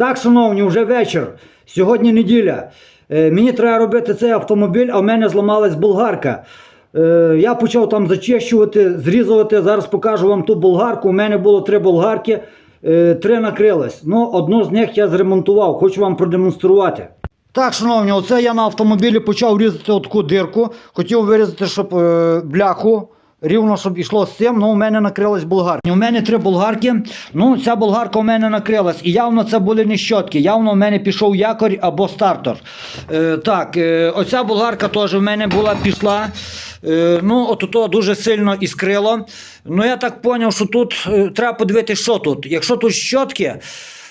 Так, шановні, вже вечір. Сьогодні неділя. Е, мені треба робити цей автомобіль, а в мене зламалась болгарка. Е, я почав там зачищувати, зрізувати. Зараз покажу вам ту болгарку. У мене було три болгарки, е, три накрилось. Ну, одну з них я зремонтував, хочу вам продемонструвати. Так, шановні, оце я на автомобілі почав різати таку дирку. Хотів вирізати, щоб бляху. Рівно, щоб йшло з цим, ну у мене накрилась болгарка. У мене три болгарки. Ну, ця болгарка у мене накрилась. І явно це були не щотки. Явно у мене пішов якорь або стартер. Е, так, е, оця болгарка теж в мене була пішла. Е, ну, от то дуже сильно іскрило. Ну, я так зрозумів, що тут е, треба подивитися, що тут. Якщо тут щотки.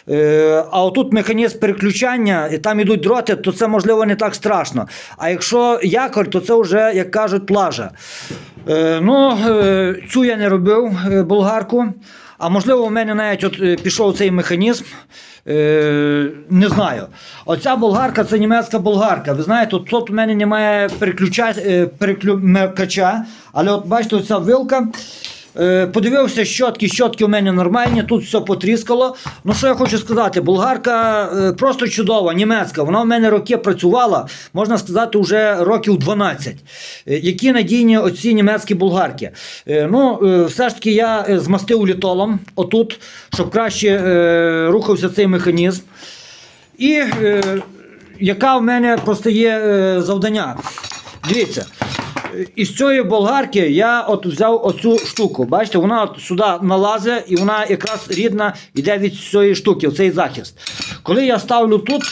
Е, А отут механізм переключання, і там ідуть дроти, то це можливо не так страшно. А якщо якорь, то це вже, як кажуть, лажа. Е, Ну, е, цю я не робив болгарку. А можливо, у мене навіть от пішов цей механізм. Не знаю. Оця болгарка це німецька болгарка. Ви знаєте, тут у мене немає переключа, переключача, але от бачите, оця вилка. Е, Подивився, щотки, щотки у мене нормальні, тут все потріскало. Ну що я хочу сказати, болгарка е, просто чудова, німецька. Вона у мене роки працювала, можна сказати, вже років 12. Е, Які надійні оці німецькі болгарки. Ну, все ж таки я змастив літолом отут, щоб краще рухався цей механізм. І яка в мене просто є завдання. Дивіться. Із цієї болгарки я от взяв оцю штуку. Бачите, вона сюди налазить і вона якраз рідна йде від цієї штуки, цей захист. Коли я ставлю тут,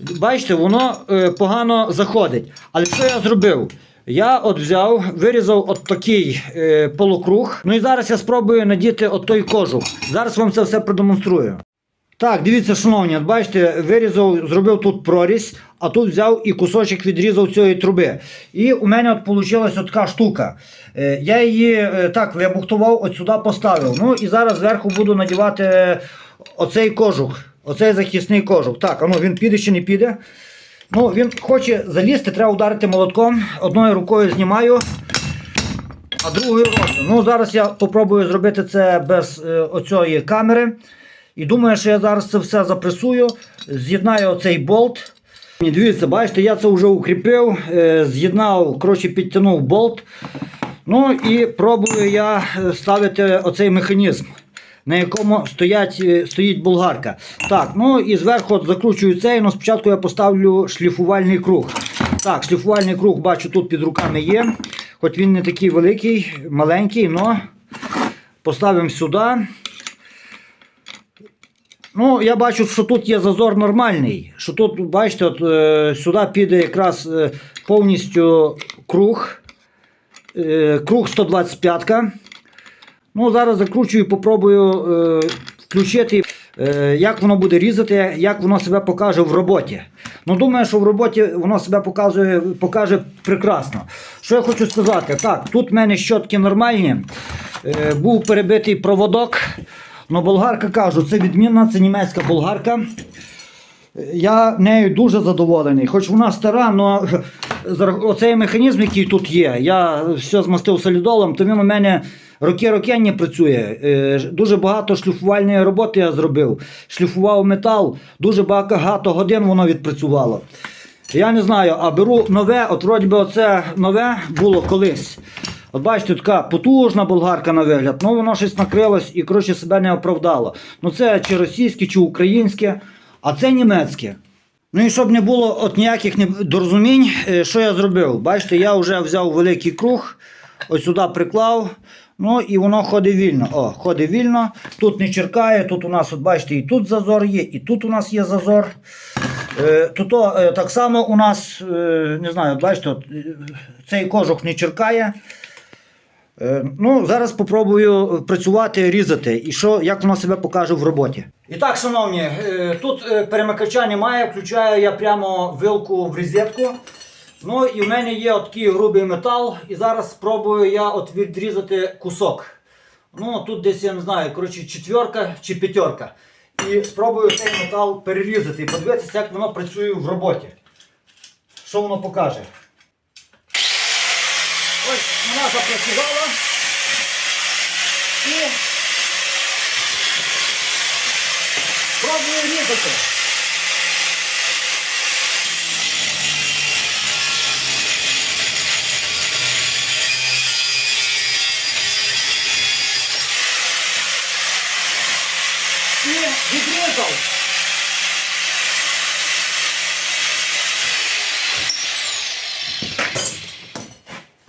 бачите, воно е, погано заходить. Але що я зробив? Я от взяв, вирізав от такий е, полукруг. Ну і зараз я спробую надіти от той кожух. Зараз вам це все продемонструю. Так, дивіться, шановні, бачите, вирізав, зробив тут прорізь, а тут взяв і кусочок відрізав цієї труби. І у мене от вийшла така штука. Е, я її е, так вибухтував, от сюди поставив. Ну і зараз зверху буду надівати е, оцей кожух, оцей захисний кожух. Так, а ну він піде чи не піде. Ну, він хоче залізти, треба ударити молотком. Одною рукою знімаю, а другою роблю. Ну, зараз я попробую зробити це без оцієї камери. І думаю, що я зараз це все запресую, з'єднаю оцей болт. Дивіться, бачите, я це вже укріпив, е, з'єднав, коротше, підтягнув болт. Ну і пробую я е, ставити оцей механізм, на якому стоять, е, стоїть болгарка. Так, ну і зверху закручую цей, але спочатку я поставлю шліфувальний круг. Так, шліфувальний круг бачу тут під руками є. Хоч він не такий великий, маленький, але поставимо сюди. Ну, я бачу, що тут є зазор нормальний. Що тут, бачите, от, е, сюди піде якраз е, повністю круг. Е, круг 125. Ну, зараз закручую, попробую е, включити, е, як воно буде різати, як воно себе покаже в роботі. Ну, думаю, що в роботі воно себе показує, покаже прекрасно. Що я хочу сказати? Так, тут в мене щотки нормальні. Е, був перебитий проводок. Ну, болгарка кажу, це відмінна, це німецька болгарка. Я нею дуже задоволений. Хоч вона стара, але оцей механізм, який тут є, я все змастив солідолом, то він у мене роки-роки не працює. Е, Дуже багато шліфувальної роботи я зробив. Шліфував метал, дуже багато годин воно відпрацювало. Я не знаю, а беру нове, от вроді би оце нове було колись. От бачите, така потужна болгарка на вигляд, ну воно щось накрилось і коротше себе не оправдало. Ну це чи російське, чи українське, а це німецьке. Ну і щоб не було от ніяких недорозумінь, е, що я зробив? Бачите, я вже взяв великий круг, ось сюди приклав. Ну і воно ходить вільно. О, ходить вільно. Тут не черкає, тут у нас, от бачите, і тут зазор є, і тут у нас є зазор. Е, Тут е, так само у нас, не знаю, бачите, цей кожух не черкає. Е, Ну, зараз спробую працювати, різати, і що, як воно себе покаже в роботі. І так, шановні, е, тут е, перемикача немає, включаю я прямо вилку в розетку. Ну і в мене є такий грубий метал, і зараз спробую я от відрізати кусок. Ну, тут десь я не знаю, коротше, четверка чи п'ятерка. І спробую цей метал перерізати і подивитися, як воно працює в роботі. Що воно покаже. Ось вона запрацювала. І пробую різати. І відрізав.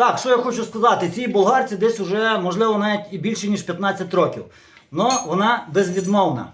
Так, що я хочу сказати, цій болгарці десь уже, можливо, навіть і більше, ніж 15 років. Но вона безвідмовна.